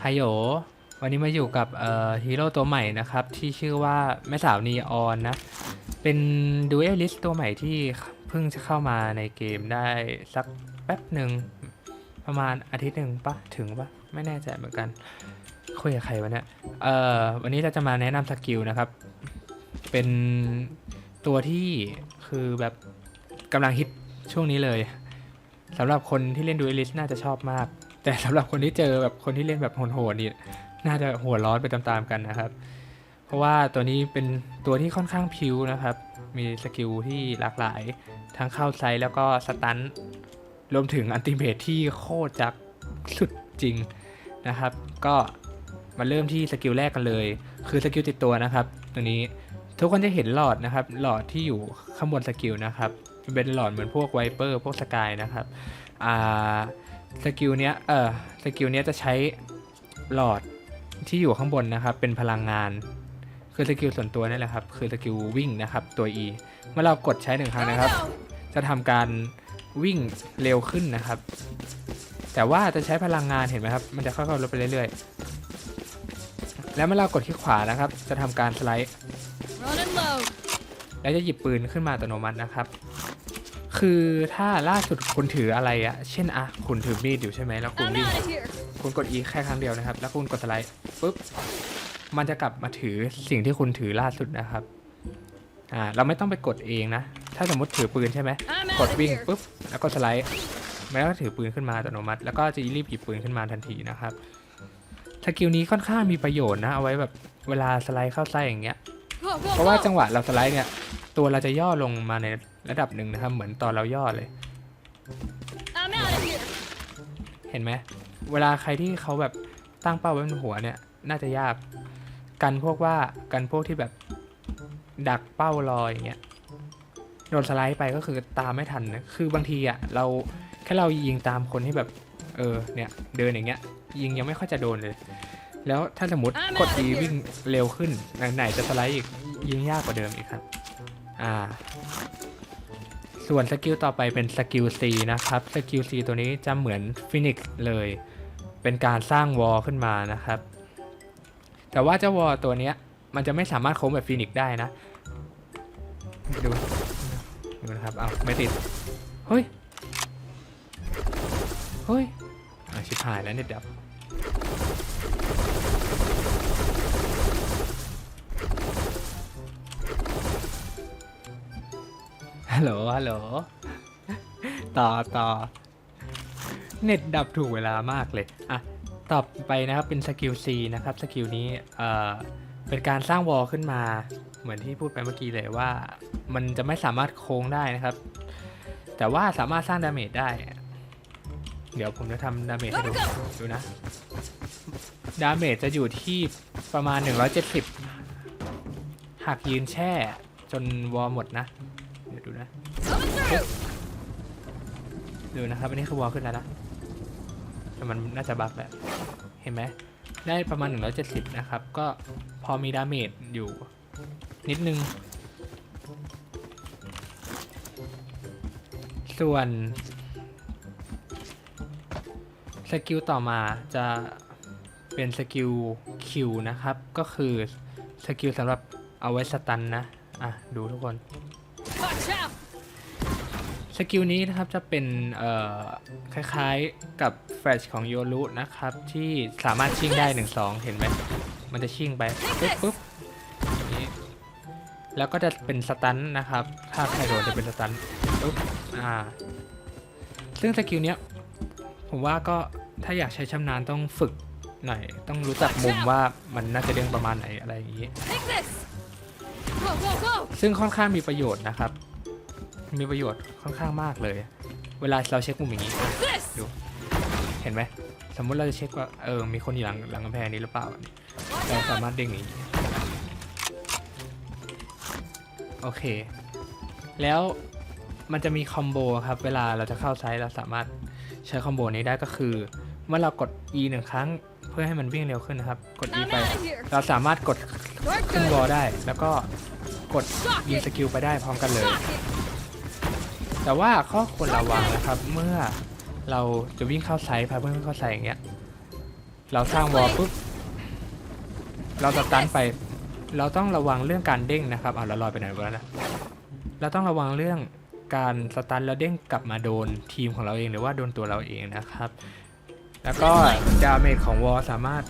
ไฮโยวันนี้มาอยู่กับฮีโร่ตัวใหม่นะครับ ที่ชื่อว่าแม่สาวนีออนนะ เป็นดูเอลิสตัวใหม่ที่เพิ่งจะเข้ามาในเกมได้สักแป๊บหนึ่ง ประมาณอาทิตย์หนึ่งปะถึงปะไม่แน่ใจเหมือนกัน คุยกับใครวะเนี่ย เอ่อ วันนี้เราจะมาแนะนำสกิลนะครับ เป็นตัวที่คือแบบกำลังฮิตช่วงนี้เลยสำหรับคนที่เล่นดูอลิสน่าจะชอบมาก แต่สำหรับคนที่เจอแบบคนที่เล่นแบบโหดๆนี่น่าจะหัวร้อนไปตามๆกันนะครับ เพราะว่าตัวนี้เป็นตัวที่ค่อนข้างพิวนะครับ มีสกิลที่หลากหลาย ทั้งเข้าไซส์แล้วก็สตันรวมถึงอันติเมทที่โคตรจะสุดจริงนะครับ ก็ มาเริ่มที่สกิลแรกกันเลย คือสกิลติดตัวนะครับตัวนี้ทุกคนจะเห็นหลอดนะครับ หลอดที่อยู่ข้างบนสกิลนะครับเป็นหลอดเหมือนพวกไวเปอร์พวกสกายนะครับอ่าสกิลเนี้ยเออสกิลเนี้ยจะใช้หลอดที่อยู่ข้างบนนะครับ เป็นพลังงาน คือสกิลส่วนตัวนี่แหละครับ คือสกิลวิ่งนะครับ ตัว E เมื่อเรากดใช้หนึ่งครั้งนะครับ จะทำการวิ่งเร็วขึ้นนะครับ แต่ว่าจะใช้พลังงานเห็นไหมครับ มันจะค่อยๆลดไปเรื่อยๆ แล้วเมื่อเรากดที่ขวานะครับ จะทำการสไลด์ Run and load. แล้วจะหยิบปืนขึ้นมาอัตโนมัตินะครับ คือถ้าล่าสุดคุณถืออะไรอะเช่นอะคุณถือมีดอยู่ใช่ไหมแล้วคุณ I'm วิ่ง out of here. คุณกด E แค่ครั้งเดียวนะครับ แล้วคุณกดสไลด์ปุ๊บมันจะกลับมาถือสิ่งที่คุณถือล่าสุดนะครับอ่าเราไม่ต้องไปกดเองนะ ถ้าสมมติถือปืนใช่ไหม I'm ก out ด of วิ่ง here. ปุ๊บแล้วก็สไลด์แล้วก็ถือปืนขึ้นมาอัตโนมัติ แล้วก็จะรีบหยิบปืนขึ้นมาทันทีนะครับ สกิลนี้ค่อนข้างมีประโยชน์นะเอาไว้แบบเวลาสไลด์เข้าไส้อย่างเงี้ย Go, go, เพราะว่าจั go. งหวะเราสไลด์เนี่ยตัวเราจะย่อลงมาในระดับหนึ่งนะครับเหมือนตอนเราย่อเลย I'm out of here. เห็นไหมเวลาใครที่เขาแบบตั้งเป้าไว้บนหัวเนี่ยน่าจะยากกันพวกว่ากันพวกที่แบบดักเป้ารออย่างเงี้ยโดนสไลด์ไปก็คือตามไม่ทันนะคือบางทีอะเราแค่เรายิงตามคนที่แบบ เออเนี่ยเดินอย่างเงี้ย ยิงยังไม่ค่อยจะโดนเลย แล้วถ้าสมมติกด E วิ่งเร็วขึ้นไหนๆจะสไลด์อีกยิงยากกว่าเดิมอีกครับ อ่า ส่วนสกิลต่อไปเป็นสกิล C นะครับ สกิล C ตัวนี้จะเหมือนฟินิกซ์เลย เป็นการสร้างวอลขึ้นมานะครับ แต่ว่าเจ้าวอลตัวเนี้ยมันจะไม่สามารถโค้งแบบฟินิกซ์ได้นะ ดูดูนะครับเอาไม่ติด เฮ้ย เฮ้ยอะชิบหายแล้วเน็ตดับ ฮัลโหล ฮัลโหล ต่อต่อ เน็ตดับถูกเวลามากเลย อะ ต่อไปนะครับเป็นสกิล C นะครับ สกิลนี้ เอ่อ เป็นการสร้างวอลขึ้นมา เหมือนที่พูดไปเมื่อกี้เลยว่า มันจะไม่สามารถโค้งได้นะครับ แต่ว่าสามารถสร้างดาเมจได้ เดี๋ยวผมจะทำดาเมจให้ดู ดูนะ ดาเมจจะอยู่ที่ประมาณ 170 หากยืนแช่จนวอลหมดนะเดี๋ยวดูนะดูนะครับอันนี้คือวอลขึ้นแล้วนะแต่มันน่าจะบักแหละเห็นไหมได้ประมาณ 170 นะครับ ก็พอมีดาเมจอยู่นิดนึง ส่วนสกิลต่อมาจะเป็นสกิลคิวนะครับ ก็คือสกิลสำหรับเอาไว้สตันนะ อะ ดูทุกคน สกิลนี้นะครับจะเป็นคล้ายๆกับแฟลชของโยรุนะครับ ที่สามารถชิ่งได้ 1 2 เห็นไหมมันจะชิ่งไปปุ๊บปุ๊บนี้แล้วก็จะเป็นสตันนะครับ ถ้าใครโดนจะเป็นสตันปุ๊บอ่าซึ่งสกิลเนี้ยผมว่าก็ถ้าอยากใช้ชำนาญต้องฝึกหน่อย ต้องรู้จักมุมว่ามันน่าจะเด้งประมาณไหนอะไรอย่างนี้ ซึ่งค่อนข้างมีประโยชน์นะครับ มีประโยชน์ค่อนข้างมากเลย เวลาเราเช็คมุมอย่างนี้ This. เห็นไหมสมมติเราจะเช็คว่าเออมีคนอยู่หลังหลังกำแพงนี้หรือเปล่าเราสามารถเด้งอย่างนี้โอเค แล้วมันจะมีคอมโบครับ เวลาเราจะเข้าไซส์เราสามารถใช้คอมโบนี้ได้ก็คือ เมื่อเรากด E หนึ่งครั้งเพื่อให้มันวิ่งเร็วขึ้นนะครับ กด E ไป เราสามารถกดขึ้นวอลได้ แล้วก็กดยิงสกิลไปได้พร้อมกันเลย แต่ว่าข้อควรระวังนะครับ เมื่อเราจะวิ่งเข้าไซส์พาเพื่อนเข้าไซส์อย่างเงี้ย เราสร้างวอลปุ๊บ เราสตันไป เราต้องระวังเรื่องการเด้งนะครับ เอาเราลอยไปไหนวะนะ เราต้องระวังเรื่องการสตันแล้วเด้งกลับมาโดนทีมของเราเองหรือว่าโดนตัวเราเองนะครับ แล้วก็ดาเมจของวอลสามารถ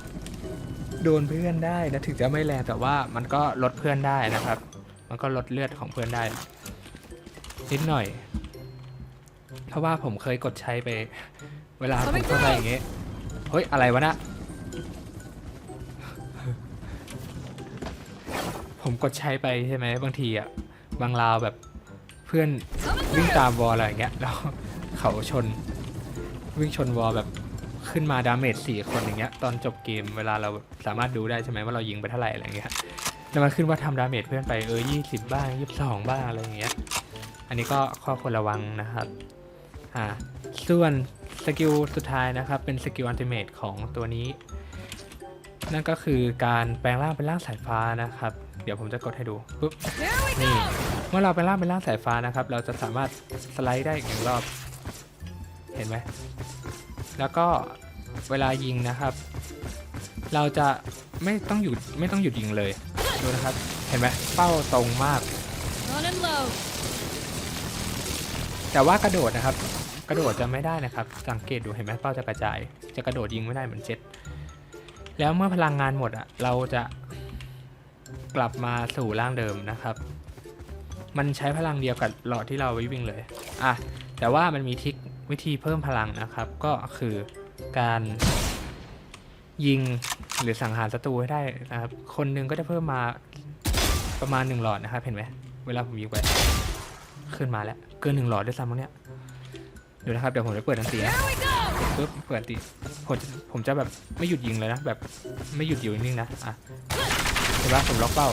โดนเพื่อนได้นะถึงจะไม่แรงแต่ว่ามันก็ลดเพื่อนได้นะครับ มันก็ลดเลือดของเพื่อนได้ นิดหน่อย เพราะว่าผมเคยกดใช้ไป เวลาผมเข้าไปอย่างเงี้ยเฮ้ย อะไรวะนะ ผมกดใช้ไปใช่ไหมบางทีอะ บางราวแบบเพื่อนวิ่งตามวอลอะไรอย่างเงี้ยแล้วเขาชนวิ่งชนวอลแบบขึ้นมาดาเมจสี่คนอย่างเงี้ยตอนจบเกมเวลาเราสามารถดูได้ใช่ไหมว่าเรายิงไปเท่าไหร่อะไรอย่างเงี้ยแล้วมันขึ้นว่าทำดาเมจเพื่อนไปเออยี่สิบบ้างยี่สิบสองบ้างอะไรอย่างเงี้ย อันนี้ก็ข้อควรระวังนะครับอ่าส่วนสกิลสุดท้ายนะครับ เป็นสกิลอัลติเมทของตัวนี้ นั่นก็คือการแปลงร่างเป็นร่างสายฟ้านะครับ เดี๋ยวผมจะกดให้ดูปุ๊บนี่เมื่อเราเป็นร่างเป็นร่างสายฟ้านะครับ เราจะสามารถสไลด์ได้อีกหนึ่งรอบ เห็นไหมแล้วก็เวลายิงนะครับ เราจะไม่ต้องหยุดไม่ต้องหยุดยิงเลยดูนะครับ เห็นไหมเป้าตรงมาก แต่ว่ากระโดดนะครับ กระโดดจะไม่ได้นะครับ สังเกตดูเห็นไหมเป้าจะกระจาย จะกระโดดยิงไม่ได้เหมือนเจ็ตแล้วเมื่อพลังงานหมดอะเราจะกลับมาสู่ร่างเดิมนะครับ มันใช้พลังเดียวกับหลอดที่เราวิ่งเลยอะแต่ว่ามันมีทิควิธีเพิ่มพลังนะครับ ก็คือการยิงหรือสังหารศัตรูให้ได้นะครับ คนหนึงก็จะเพิ่มมาประมาณหนึ่งหลอดนะครับ เห็นไหมเวลาผมยิงไป ขึ้นมาแล้ว เกินหนึ่งหลอดด้วยซ้ำมั้งเนี่ยดูนะครับเดี๋ยวผมจะเปิดอันตีนะปุ๊บเปิดตีผมจะผมจะแบบไม่หยุดยิงเลยนะแบบไม่หยุดอยู่นิ่งๆนะอะเห็นปะผมล็อกเป้า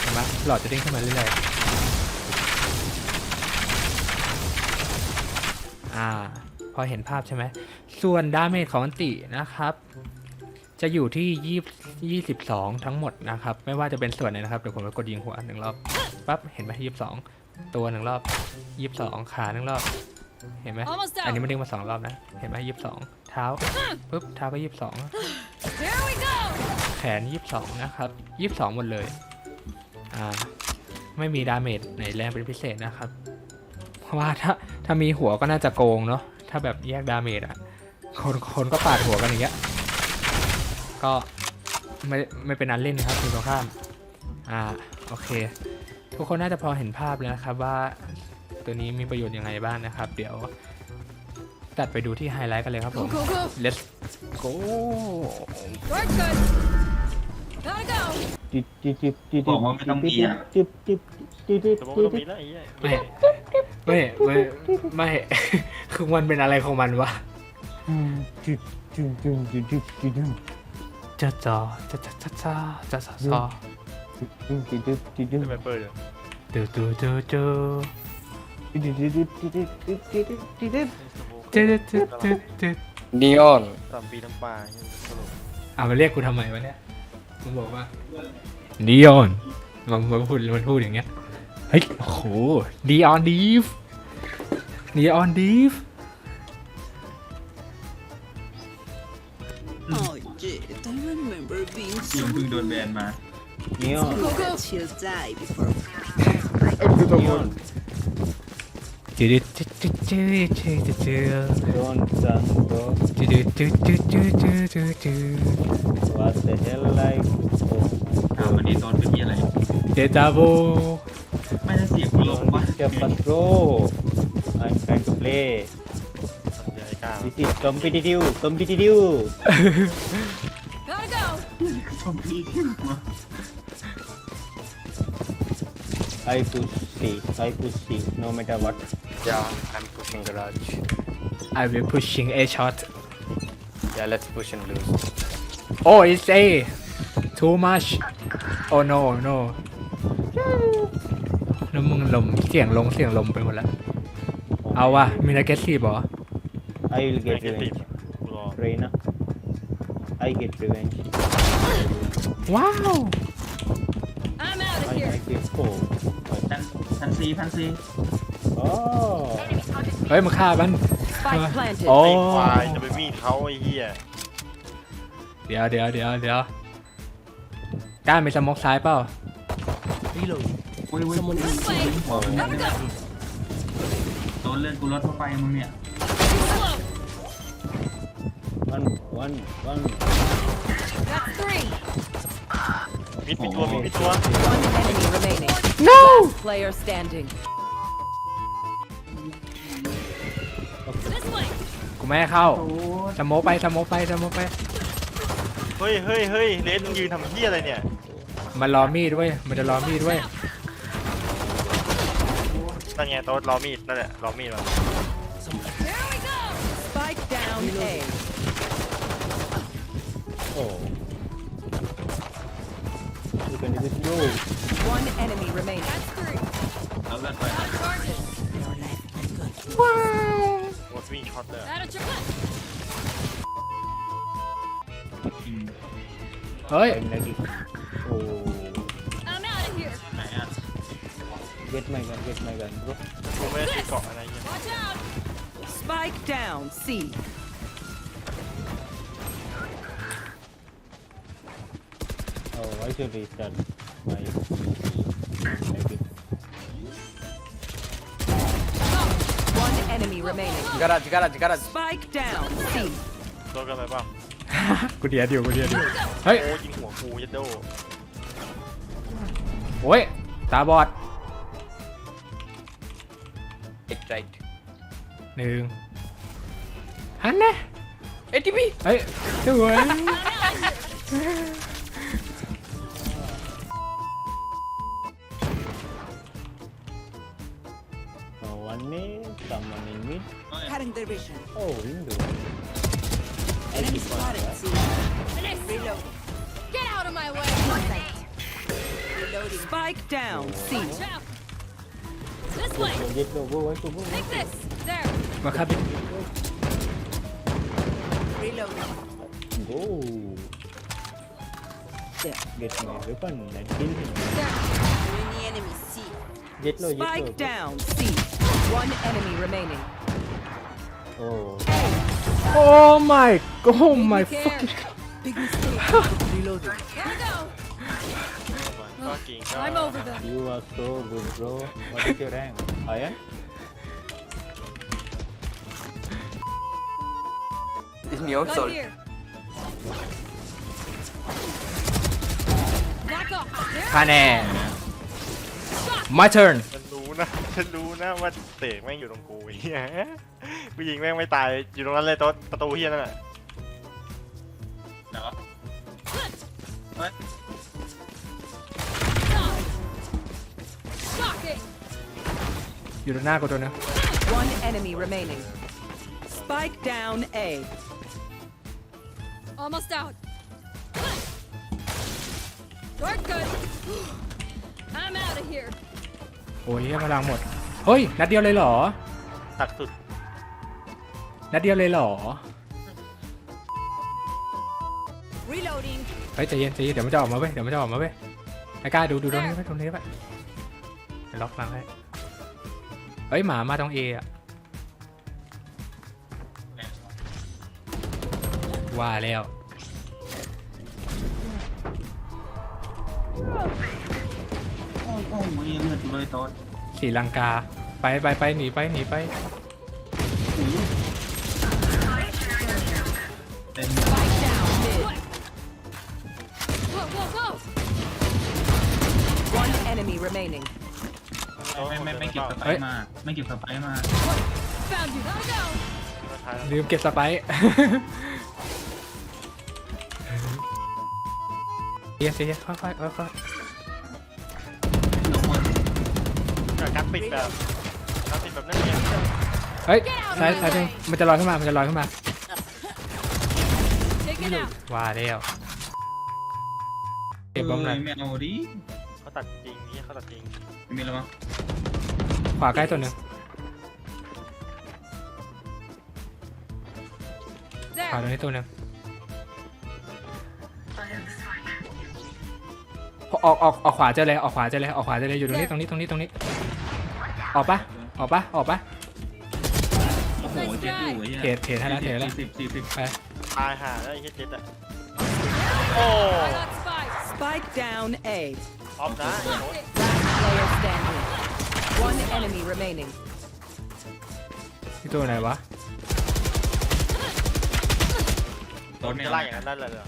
เห็นปะหลอดจะเด้งขึ้นมาเรื่อยๆอ่าพอเห็นภาพใช่ไหมส่วนดาเมจของอันตินะครับ จะอยู่ที่ยี่สิบสองทั้งหมดนะครับ ไม่ว่าจะเป็นส่วนไหนนะครับ เดี๋ยวผมจะกดยิงหัวหนึ่งรอบปั๊บเห็นไหมยี่สิบสองตัวหนึ่งรอบยี่สิบสองขาหนึ่งรอบ เห็นไหม Almost อันนี้ out. มันเด้งมาสองรอบนะ เห็นไหมยี่สิบสองเท้าปุ๊บเท้าก็ยี่สิบสอง There we go. แขนยี่สิบสองนะครับยี่สิบสองหมดเลยอ่าไม่มีดาเมจไหนแรงเป็นพิเศษนะครับ เพราะว่าถ้าถ้ามีหัวก็น่าจะโกงเนาะถ้าแบบแยกดาเมจอะคนคนก็ปาดหัวกันอย่างเงี้ย ก็ไม่ไม่เป็นอันเล่นนะครับคุณตรงข้าม อ่าโอเค ทุกคนน่าจะพอเห็นภาพแล้วนะครับว่าตัวนี้มีประโยชน์ยังไงบ้างนะครับ เดี๋ยวตัดไปดูที่ไฮไลท์กันเลยครับผ Go ม go go. let's go We're good. Gotta go. บอกว่าไม่ต้องมีอะแต่ผมก็ต้องมีแล้วไอ้เหี้ยไม่ไม่ไม่ไม่คือมันเป็นอะไรของมันวะจะจ อจะจะจะจะจะจะจอเป็นไมเปิดอยู่ดูดูดูดูสมมุติดูดูดูดูดูนีออนสามปีน้ำปลาสรุปอะมาเรียกกูทำไมวะเนี่ยมึงบอกว่าดีออนมันมันพูดมันพูดอย่างเงี้ยเฮ้ยโอ้โหดีออนดีฟดีออนดีฟ Oh, ทีม so เพิ่งโดนแบนมา cool that she'll die before จืดจืดจืดจืดจืดจืดจืด Don't son, bro. จืดจืดจืดจืดจืดจืดจืด What the hell like? ถามวันนี้ตอนเป็นที่อะไร เดจาโบไม่ได้เสียงกูลงวะ Just but bro. I'm trying to play. มันจะไอ้กล้า This is competitive, competitive. Gotta go. ชมพี่ขึ้นมา I push C, I push C, no matter what. Yeah, I'm pushing garage. I will pushing a shot Yeah, let's push and lose. oh it's a too much oh no no แล้วมึงลมเสียงลงเสียงลมไปหมดแล้ว เอาวะมีนักเก็ตซีบเหรอ I I will แม่ง get แค่ติด revenge. กูรอ Reina. I get revenge. ว้าว I'm out of I here. like this. Oh. พันพันซีพันซี Oh. เฮ้ยมาฆ่ามัน Spike planted. โอ้ไอ้ควายจะไปมีดเขาไอ้เหี้ยเดี๋ยวเดี๋ยวเดี๋ยวเดี๋ยวกล้ามีสโมกซ้ายเปล่าอุ้ยอุ้ย This way. หัวมัน Gotta go. โดนเลื่อนกูรถเข้าไปมึงเนี่ย Slow. One, one, one. That's three. มิดมีตัวมิดมีตัว One enemy remaining. no Player standing. This way. กูไม่ให้เข้าสโมกไปสโมกไปสโมกไป เฮ้ยเฮ้ยเฮ้ยเลนมึงยืนทำเหี้ยอะไรเนี่ยมันรอมีดด้วยมันจะรอมีดด้วยนั่นไงโต๊ะรอมีดนั่นแหละรอมีดมา There we go. Spike down A. Oh. You can do this. Go. One enemy remaining. That's three. เอาเลื่อนไป Out charges. โอ้วิ่งช็อตเลย Out of your อืมเฮ้ย I'm laggy. Oh. I'm out of here. ไหนอะ Get my gun, get my gun, bro. กูไม่ได้ติดเกาะอะไรเงี้ย Watch out. Spike down C. Oh, I should restart my laggy. One enemy remaining. Garage, garage, garage. Spike down C. โดนกันไปเปล่า กูเดียดอยู่กูเดียดอยู่เฮ้ย โอ้ยิงหัวกูยัดโด โอ้ยตาบอด Hit right. หนึ่งหันนะ ATP. เฮ้ยสวย Cutting their vision. Oh, window. I Enemy keep on spotted. that. See. Finish. Reload. Get out of my way. Reloading. Spike down C. Watch out. This way. Go, get go, go, go, go, go. Take this. There. มาครับ Reloading. Go. There. Get my weapon and kill him. There. Many enemies. See. Get low, get low. Spike down C. One enemy remaining. Oh. โอ้ my โอ้ my Take fucking care. Big mistake. Reloading. Here we go. ก็จริงก็ I'm over them. You are so good, bro. What is your rank? Iron? This me Gun outside. here. Back off. There. คะแนน my turn ฉันรู้นะ ฉันรู้นะว่าเตะแม่งอยู่ตรงกูไอ้เฮีย กูยิงแม่งไม่ตายอยู่ตรงนั้นเลยโต๊ะประตูเฮียนั่นแหละไหนวะเฮ้ย Shocking. อยู่ตรงหน้ากูตัวนึง One enemy remaining. Spike down A. Almost out. You're good. I'm out of here. โอ้ยพลังหมด เฮ้ย นัดเดียวเลยเหรอ ตักสุด นัดเดียวเลยเหรอ Reloading. เฮ้ยใจเย็นใจเย็นเดี๋ยวมันจะออกมาเว้ยเดี๋ยวมันจะออกมาเว้ยไอ้กล้าดูดูตรงนี้ไว้ตรงนี้ไว้ไปล็อกหลังให้เฮ้ยหมามาตรงเออะว่าแล้วโอ้โหมึงยังเงินอยู่เลยโต๊ดสีลังกาไปไปไปหนีไปหนีไปเต็ remaining. ไม่ไม่ไม่เก็บสไปเฮ้ยร์มา ไม่เก็บสไปร์มา Found you. Gotta go. สุดท้ายแล้วลืมเก็บสไปร์เดี๋ยวเดี๋ยวค่อยค่อยค่อยค่อยทุกคนการปิดแบบการปิดแบบนั่นเนี่ยเฮ้ยสายสายหนึ่งมันจะลอยขึ้นมา มันจะลอยขึ้นมา Take it out. ว่าแล้วเก็บบอมหน่อยไม่เอาดิเขาตัดจริงนี่ เขาตัดจริงไม่มีแล้วมั้งขวาใกล้ตัวหนึ่ง ขวา There. ตรงนี้ตัวหนึงออกออกออกขวาเจอเลยออกขวาเจอเลยออกขวาเจอเลยอยู่ตรงนี้ตรงนี้ตรงนี้ตรงนี้ ออกปะออกปะออกปะโอ้โหเจ็บอยู่ไอ้เหี้ยเทรดเทรดให้แล้วเทรดให้แล้วสี่สิบสี่สิบไปตายห่าแล้วไอ้เหี้ยเจ็ดอะโอ้ I got spike. Spike down A. ออฟนะ Blocked it. Last player standing. One enemy remaining. ที่ตัวไหนวะโต๊ดไม่จะเอาไล่อย่างนั้นได้เลยเหรอ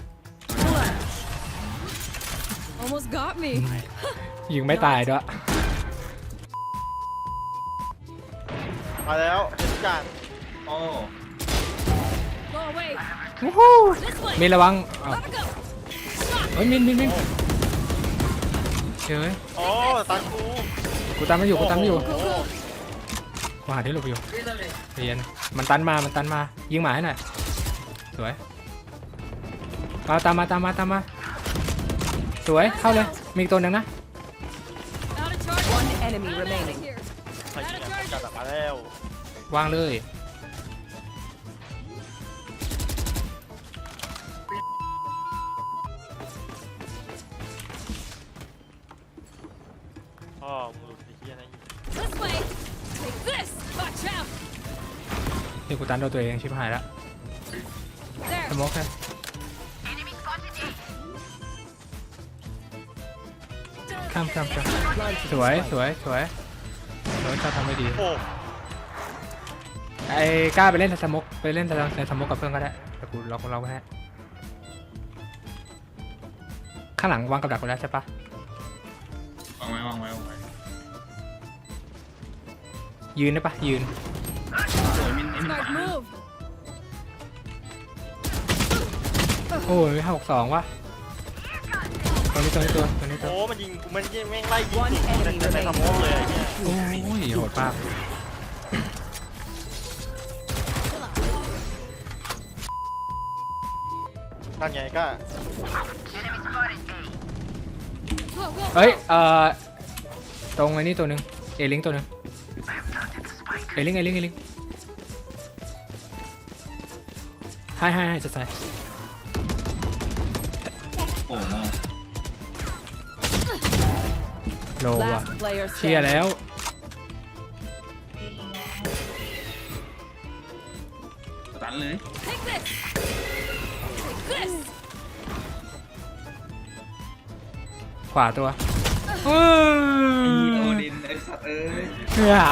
Almost got me. ยิงไม่ตายด้วยมาแล้วเจ็ดจานโอ้ Go away. วู้ฮู้ This way. มินระวังอ้าว Gotta go. เฮ้ยมินมินมิน เฉยโอ้ตันกูกูตามไม่อยู่กูตามไม่อยู่โอ้โหกูหาที่หลบอยู่เรียนมันตันมามันตันมายิงหมาให้หน่อยสวยเอาตามมาตามมาตามมาสวยเข้าเลยมีอีกตัวหนึ่งนะ Out of charge. One enemy I'm out of remaining. here. ไอ้เหี้ยจัดมาแล้ววางเลย เดี๋ยวกูตันโดนตัวเองชิบหายแล้ว There. สโมกแค่ข้ามข้ามข้ามสวยสวยสวยสวยชอบทำไม่ดีโอ้ไอ้กล้าไปเล่นในสโมกไปเล่นในสโมกกับเพื่อนก็ได้แต่กูล็อกเราก็ได้ข้างหลังวางกับดักไปแล้วใช่ปะวางไว้วางไว้วางไว้ยืนได้ปะยืน Smart move. โอ้ยห้าหกสองวะตัวนี้ตัวนี้ตัวตัวนี้ตัวโหมันยิงกูมันยิงแม่งไล่ยิง One กูใน enemy ในสมองเลยไอ้เหี้ยโอ้ยโหดมากนั่นไงก็ Go, go. เอ้ยเอ่อตรงไอ้นี่ตัวหนึ่งเอลิงตัวหนึ่งเอลิงเอลิงเอลิง ให้ให้ให้จะใส่โอ้โหโลว่ะ Last player เชียร์ standing. แล้ว ตันเลย Take this. Take this. ขวาตัวเอโออดินไอ้สัตว์เอ้ย อ่า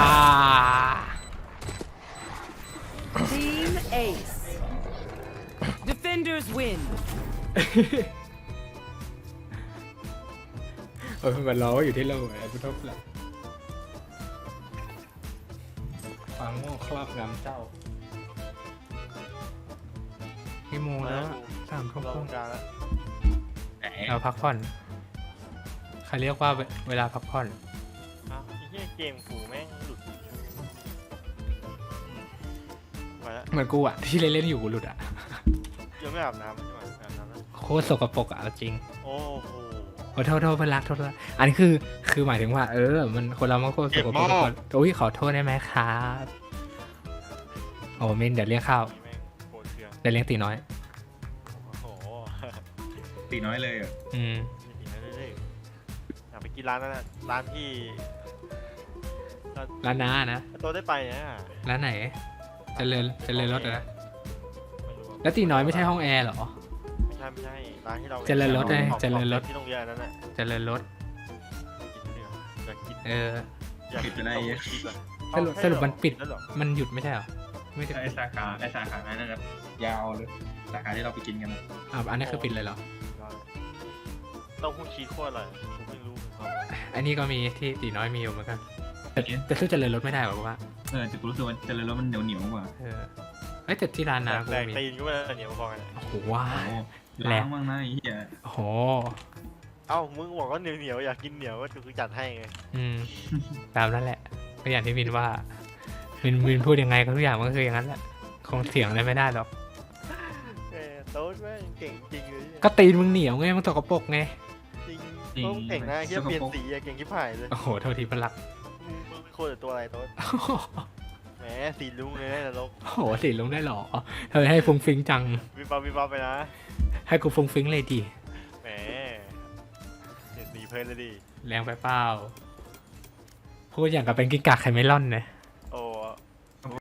Team Ace. Defenders win. เออมันล้ออยู่ที่โลไอ้พุทธละความโง่ครอบงำเจ้า กี่โมงแล้วอะสามทุ่มเราคตรึ่รงงกลางแล้วแหมเราพักผ่อนใครเรียกว่าเวเวลาพักผ่อนอ้าวไอ้เหี้ยเกมกูแม่งหลุดไปแล้วเหมือนกูอะที่เล่นเล่นๆอยู่กูหลุดอะยัง ไม่อาบน้ำใช่ไหมอาบน้ำแล้วโคตรสกปรกอะเอาจริงโอ้โหโอ้โทษโทษเพื่อนรักโทษโทษอันนี้คือคือหมายถึงว่า เออ มันคนเรามันโคตรสกปรกเก็บหม้อคนอุ้ยขอโทษได้ไหมครับโอ้เมนเดี๋ยวเลี้ยงข้าวนี่แม่งโคตรเชื่องเดี๋ยวเลี้ยงตีน้อย โอ้โหตีน้อยเลยเหรออืมนี่ดีนะเรื่อยๆอยากไปกินร้านนั้นน่ะร้านที่ร้านร้านน้านะโตัวได้ไปเนี่ยร้านไหนเจริญเจริญรถเหรอไม่รู้อะ แล้วตีน้อยไม่ใช่ห้องแอร์เหรอ ไม่ใช่ไม่ใช่ร้านที่เราเจริญรถไงของเจริญรถที่โรงเรียนนั้นน่ะเจริญรถ กินเนี่ยอยากกินเออ อยากกินต้องคิดอะสรุปเอ้าสรุปมันปิด แล้วเหรอมันหยุดไม่ใช่เหรอ ไม่ได้ไอ้สาขาไอ้สาขานั้นนะครับยาวเลยสาขาที่เราไปกินกันนะอ่าอันนี้คือปิดเลยเหรอ เต้าหู้ชีสโคตรอร่อยผมไม่รู้เหมือนกันอันนี้ก็มีที่ตีน้อยมีอยู่เหมือนกัน แต่แต่สู้เจริญรถไม่ได้หรอกว่า เออแต่กูรู้สึกว่าเจริญรถมันเหนียวเหนียวๆกว่าเออ เอ้ยแต่ที่ร้านนากูแดกมีตีนก็ไม่ได้เหนียวพอกันโอ้โหว้าโอ้วโหล้างบ้างนะไอ้เหี้ยโอ้โหเอ้ามึงบอกว่าเหนียวเหนียวๆอยากกินเหนียวก็คือจัดให้ไงอืมตามนั้นแหละก็อย่างที่มินว่ามินมินพูดยังไงก็ทุกอย่างมันก็คืออย่างนั้นแหละคงเถียงอะไรไม่ได้หรอกเอ้ยโต๊ดแม่งเก่งจริงเลยก็ตีนมึงเหนียวไงมึงตกกระปรกไงจริงโต๊ดเก่งนะเฮียเปลี่ยนสีอะเก่งที่ผ่ายเลยโอ้โหโทษทีเปนหลักมึงมึงเป็นคนหรือตัวอะไรโต๊ดแหม สีลุงเลยนะนรกโหสีลงได้เหรอเธอให้ฟุ้งฟิ้งจัง วิบวับวิบวับไปนะ ให้กูฟุ้งฟิ้งเลยดิแหมเห็นหนีเพลินเลยดิ แรงไปเปล่าพูดอย่างกับเป็นกิกากไคเมลอนนะ